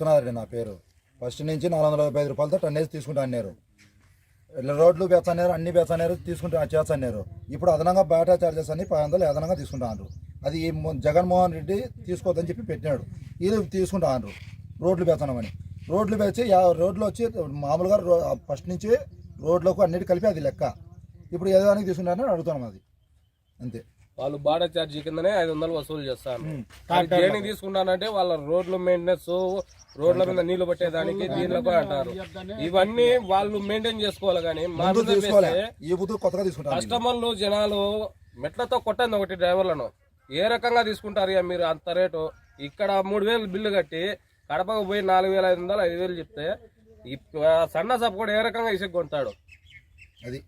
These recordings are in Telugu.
విశ్వనాథ్ నా పేరు. ఫస్ట్ నుంచి నాలుగు వందల యాభై ఐదు రూపాయలతో టన్నేజ్ తీసుకుంటా అన్నారు. ఇట్లా రోడ్లు బెచ్చన్నారు అన్ని బెచ్చన్నారు తీసుకుంటా చేస్తన్నారు ఇప్పుడు అదనంగా బాటా చార్జెస్ అన్ని పది వందలు అదనంగా తీసుకుంటాను అది జగన్మోహన్ రెడ్డి తీసుకోవద్దని చెప్పి పెట్టినాడు. ఇది తీసుకుంటాను రోడ్లు బెచ్చనమని రోడ్లు పెంచి రోడ్లు వచ్చి మామూలుగా ఫస్ట్ నుంచి రోడ్లకు అన్నిటి కలిపి అది లెక్క. ఇప్పుడు ఏదో దానికి తీసుకుంటానని అడుగుతున్నాం అది. అంతే. వాళ్ళు బాడా ఛార్జీ కిందనే ఐదు వందలు వసూలు చేస్తాను. దేనికి తీసుకుంటానంటే వాళ్ళ రోడ్లు మెయింటెనెన్స్ రోడ్ల మీద నీళ్ళు పట్టేదానికి దీనిలకు అంటారు. ఇవన్నీ వాళ్ళు మెయింటైన్ చేసుకోవాలి కానీ కస్టమర్లు జనాలు మెట్లతో కొట్టండి ఒకటి డ్రైవర్లను. ఏ రకంగా తీసుకుంటారు మీరు అంత రేటు? ఇక్కడ మూడు వేలు బిల్లు కట్టి కడపకు పోయి నాలుగు వేల ఐదు వందలు ఐదు వేలు చెప్తే సన్న సప్ కూడా ఏ రకంగా ఇసుక కొంటాడు? అది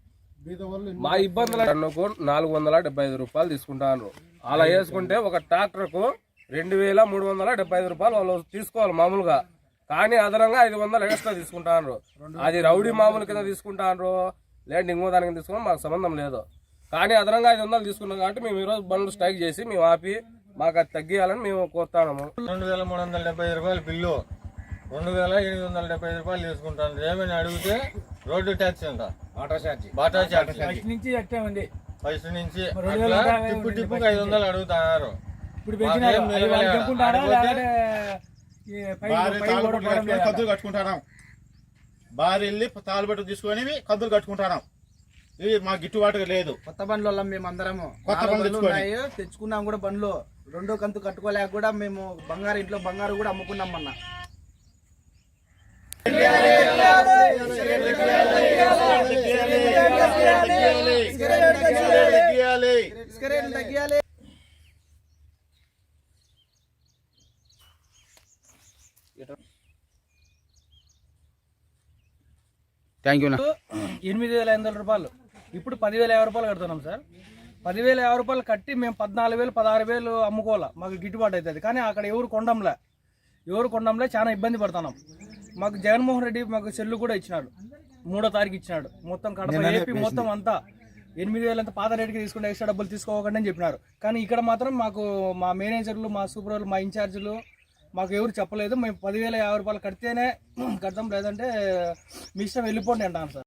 మా ఇబ్బందుల టన్నుకు నాలుగు వందల డెబ్బై ఐదు రూపాయలు తీసుకుంటాను అలా వేసుకుంటే ఒక ట్రాక్టర్కు రెండు వేల మూడు వందల డెబ్బై ఐదు రూపాయలు వాళ్ళు తీసుకోవాలి మామూలుగా. కానీ అదనంగా ఐదు వందలు ఎక్స్ట్రా తీసుకుంటాను అది రౌడీ మామూలు కింద తీసుకుంటాను లేదంటే ఇంకో దానికి తీసుకున్నా మాకు సంబంధం లేదు. కానీ అదనంగా ఐదు వందలు తీసుకున్నాం కాబట్టి మేము ఈరోజు బండ్లు స్ట్రైక్ చేసి మేము ఆపి మాకు అది తగ్గియాలని మేము కోరుతాము రెండు వేల మూడు వందల డెబ్బై ఐదు రూపాయలు బిల్లు. రెండు వేల ఎనిమిది వందల డెబ్బై ఐదు రూపాయలు తీసుకుంటాను ఏమైనా అడిగితే రోడ్డు ట్యాక్స్ అంట. ఆటో ఛార్జీ. బాటా ఛార్జ్. నుంచి అట్టే ఉంది ఫస్ట్ నుంచి రెండు వేల అట్లా యాభై టిప్పు టిప్పుకి ఐదు వందలు అడుగుతున్నారు. ఇప్పుడు పెంచినారు. మాకేం అది వాళ్ళు చెప్పుకుంటారా లేకపోతే లేకపోతే ఈ పై- భార్య పై తాళబట్టు కొట్టడం కట్టుకొని లేదా? కద్దులు కట్టుకుంటాను. వెళ్ళి తాళబట్టు తీసుకొని కద్దులు కట్టుకుంటాను. ఇది మా గిట్టుబాటు లేదు. కొత్త బండ్లు వాళ్ళం మేము అందరము కొత్త నాలుగు బండ్లు బండ్లు తెచ్చుకొని. ఉన్నాయి తెచ్చుకున్నాం కూడా బండ్లు. రెండో కంతు కట్టుకోలేక కూడా మేము బంగారు ఇంట్లో బంగారు కూడా అమ్ముకున్నాం మొన్న తగ్గియాలి. ఇసుక రేట్లు తగ్గియాలి ఎనిమిది వేల ఐదు వందల రూపాయలు. ఇప్పుడు పదివేల యాభై రూపాయలు కడుతున్నాం సార్. పదివేల యాభై రూపాయలు కట్టి మేము పద్నాలుగు వేలు పదహారు వేలు అమ్ముకోవాలా? మాకు గిట్టుబాటు అవుతుంది. కానీ అక్కడ ఎవరు కొండంలే ఎవరు కొండంలే చాలా ఇబ్బంది పడుతున్నాం. మాకు జగన్మోహన్ రెడ్డి మాకు సెల్లు కూడా ఇచ్చినాడు. మూడో తారీఖు ఇచ్చినాడు. మొత్తం కడప ఏపీ మొత్తం అంతా ఎనిమిది వేలంత పాత రేటుకి తీసుకుంటే ఎక్స్ట్రా డబ్బులు తీసుకోకండి అని చెప్పినారు. కానీ ఇక్కడ మాత్రం మాకు మా మేనేజర్లు మా సూపర్వైజర్లు మా ఇన్ఛార్జీలు మాకు ఎవరు చెప్పలేదు. మేము పదివేల యాభై రూపాయలు కడితేనే కడతాం. లేదంటే మీ ఇష్టం వెళ్ళిపోండి అంటాను సార్.